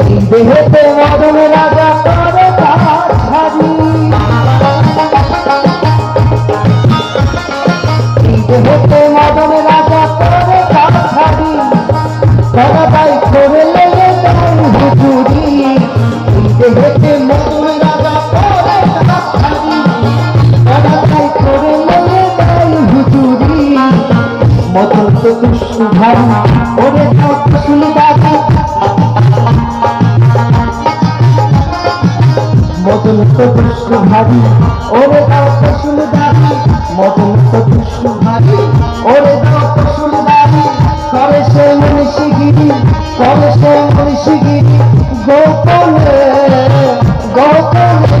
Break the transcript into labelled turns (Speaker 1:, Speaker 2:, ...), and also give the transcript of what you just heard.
Speaker 1: দেহেতে মদন রাজা করে তার এই দেহেতে মদন রাজা করে তার ছাড়ি সদাই করে ওরে মদন দুষ্টু ভারী ওরে দাও শুনে দাবি মদন দুষ্টু ভারী ওরে দাও শুনে দাবি করে সে মনীষীগিরি করে সে মনীষীগিরি গোপনে গোপনে